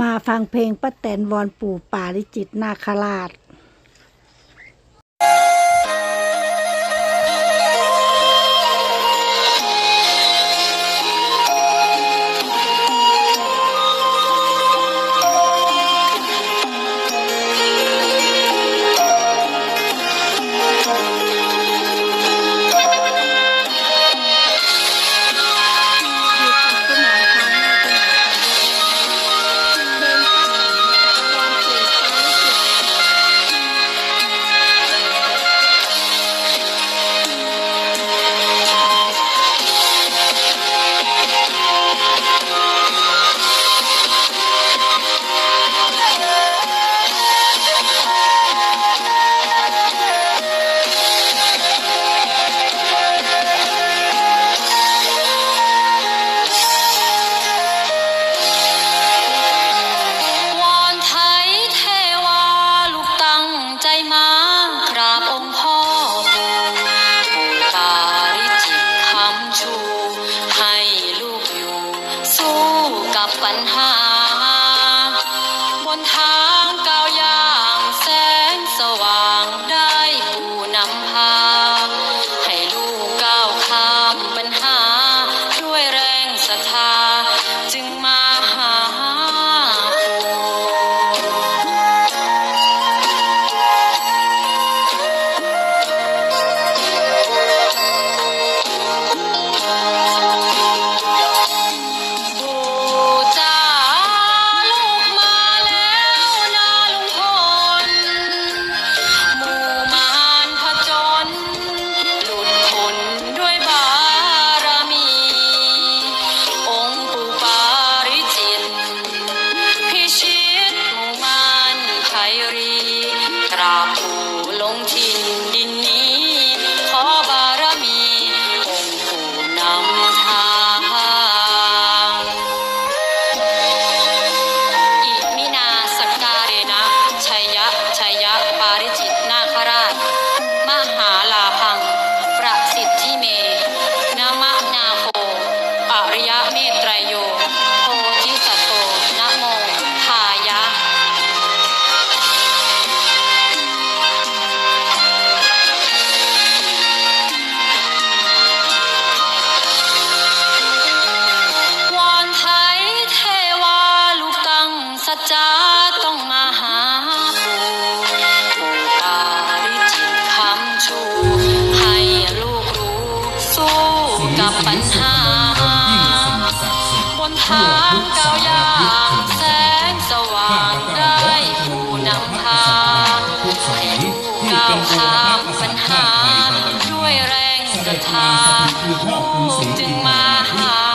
มาฟังเพลงป้าแตนวอนปู่ป่าลิจิตนาคราช แสงสว่างได้ผู้นำพาให้ผู้ก้าวข้ามปัญหาด้วยแรงศรัทธาลูกจึงมาหา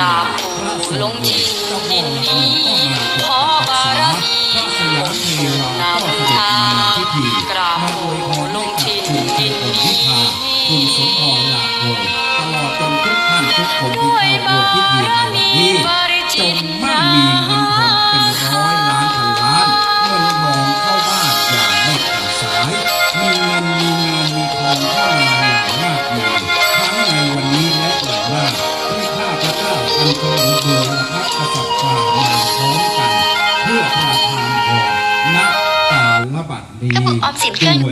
ราบผู้ลงจิตยินดีขอบารมีนาบุญทากราบผู้ลงจิตยินดี Xịn!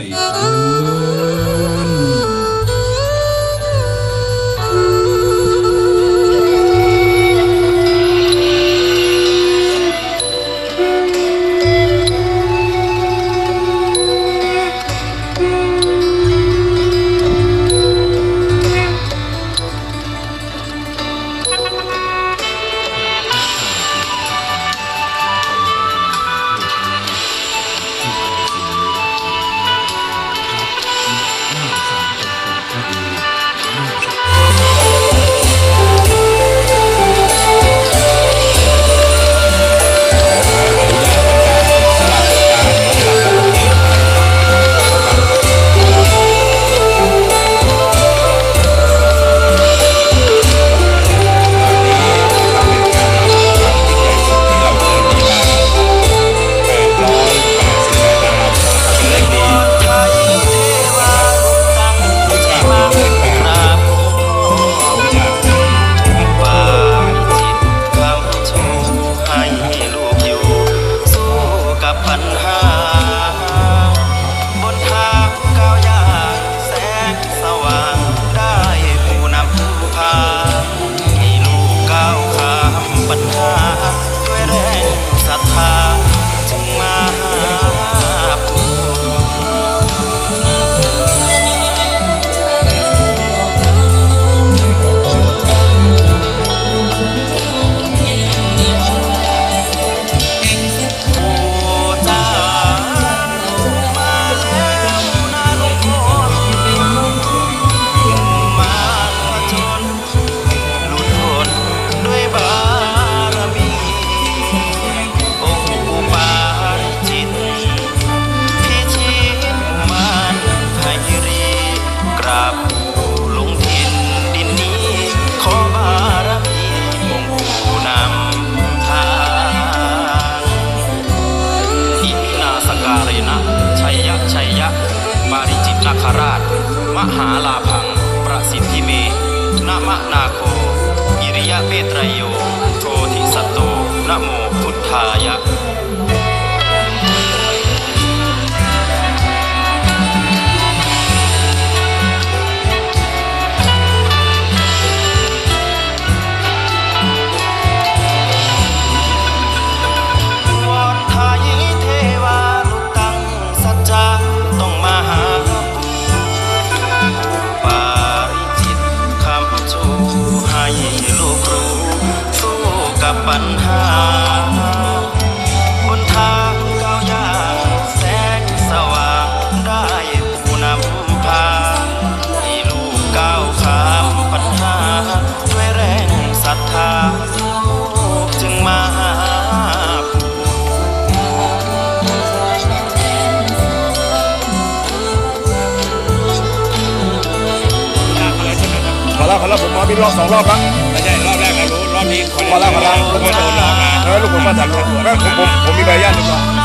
หาลาพัง ประสิทธิเมนามะนาโค อิริยะเมตรโย โทธิสัตโตนโม อบกันแล้วผมมาบินรอบสองรอบครับไม่ใช่รอบแรกไม่รู้รอบนี้พอแล้วพอแล้วลูกคนโดนหลอกมาเออลูกคนมาถามผมผมผมมีใบญาติดีกว่า